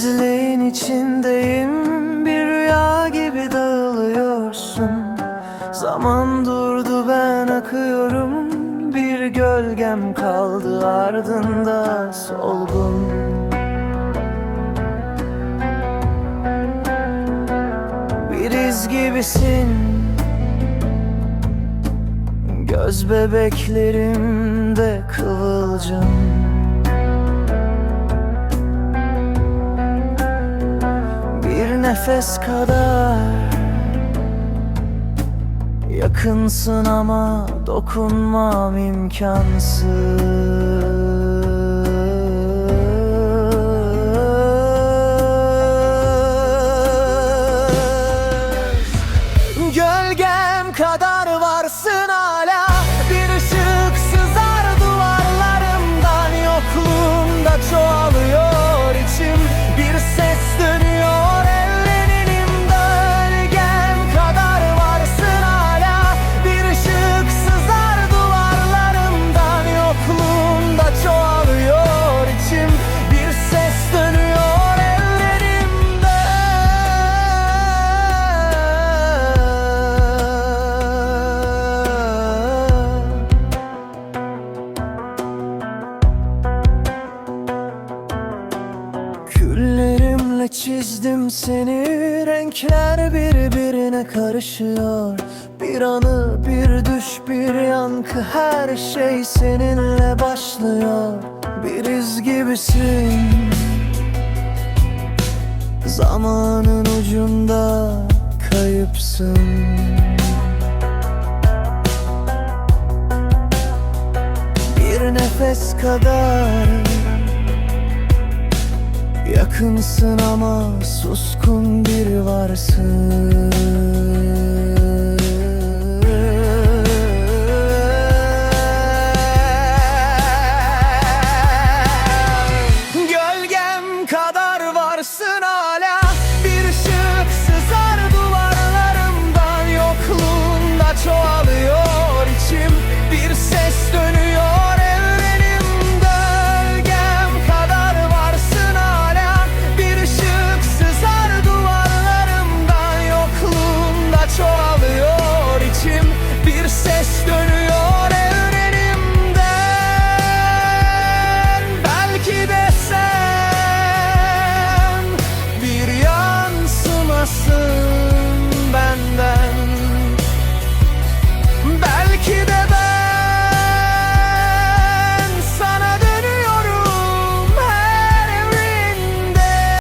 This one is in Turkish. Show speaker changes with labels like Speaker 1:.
Speaker 1: Sessizliğin içindeyim bir rüya gibi dağılıyorsun. Zaman durdu ben akıyorum bir gölgem kaldı ardında solgun. Bir iz gibisin. Göz bebeklerimde kıvılcım nefes kadar. Yakınsın ama dokunmam imkansız Küllerimle çizdim seni Renkler birbirine karışıyor. Bir anı, bir düş, bir yankı Her şey seninle başlıyor. Bir iz gibisin. Zamanın ucunda kayıpsın. Bir nefes kadar Yakınsın ama suskun bir varsın. Gölgem kadar varsın hala.